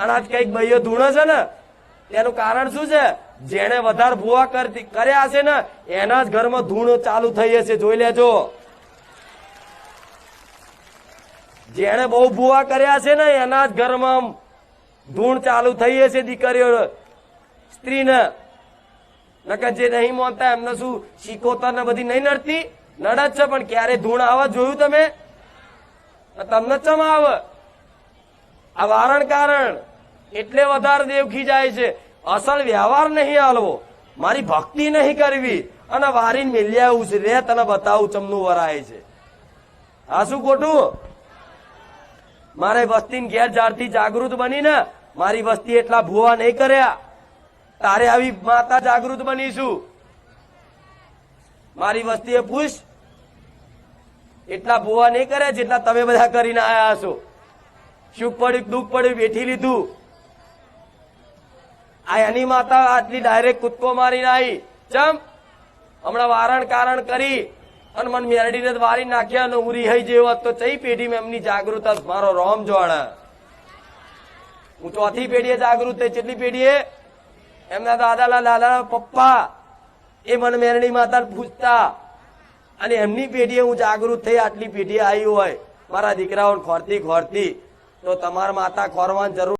અને આજ કંઈક ભાઈઓ ધૂણો છે ને તેનું કારણ શું છે? જેને વધારે ભૂવા કરતી કર્યા હશે ને, એના જ ઘરમાં ધૂણો ચાલુ થઈ હશે, જોઈ લેજો. જેને બહુ ભૂવા કર્યા છે ને, એના જ ઘરમાં ધૂણ ચાલુ થઈ હશે દીકરીઓ. સ્ત્રીને, નકર જે નહીં માનતા એમને શું, શીખોતર ને બધી નહીં નડતી? નડે છે, પણ ક્યારે ધૂણ આવવા જોયું તમે? તમને ચમ આવે? આ વારણ કારણ. એટલે વધારે દેવખી જાય છે. અસલ વ્યવહાર નહીં હાલવો. મારી ભક્તિ નહીં કરવી. અને વારીને મિલ્યા આવું છે. રે, તને બતાવું, ચમનું વરાય છે. આ શું ખોટું? મારે વસ્તી ઘેર જાળથી જાગૃત બની ને મારી વસ્તી એટલા ભૂવા નહીં કર્યા. તારે આવી માતા જાગૃત બનીશું. મારી વસ્તી એ પૂછ, એટલા ભૂવા નહીં કર્યા જેટલા તમે બધા કરીને આયા છો સુખ પડ્યું, દુઃખ પડ્યું, બેઠી લીધું? આ એની માતા આટલી ડાયરેક્ટ કૂદકો મારીને આવી ચમ. હમણાં વારણ કારણ કરી અને મને મેરડીને વારી નાખ્યા અને ઉરી હઈ જેવો તો ચઈ પેઢીમાં એમની જાગૃત મારો રોમ જોણા હું ચોથી પેઢીએ જાગૃત થઈ. કેટલી પેઢીએ? એમના દાદાના દાદાના પપ્પા એ મન મેરડી માતા પૂછતા. અને એમની પેઢીએ હું જાગૃત થઈ આટલી પેઢી આવી હોય. મારા દીકરાઓને ખોરતી ખોરતી. તો તમારા માતા ખોરવાની જરૂર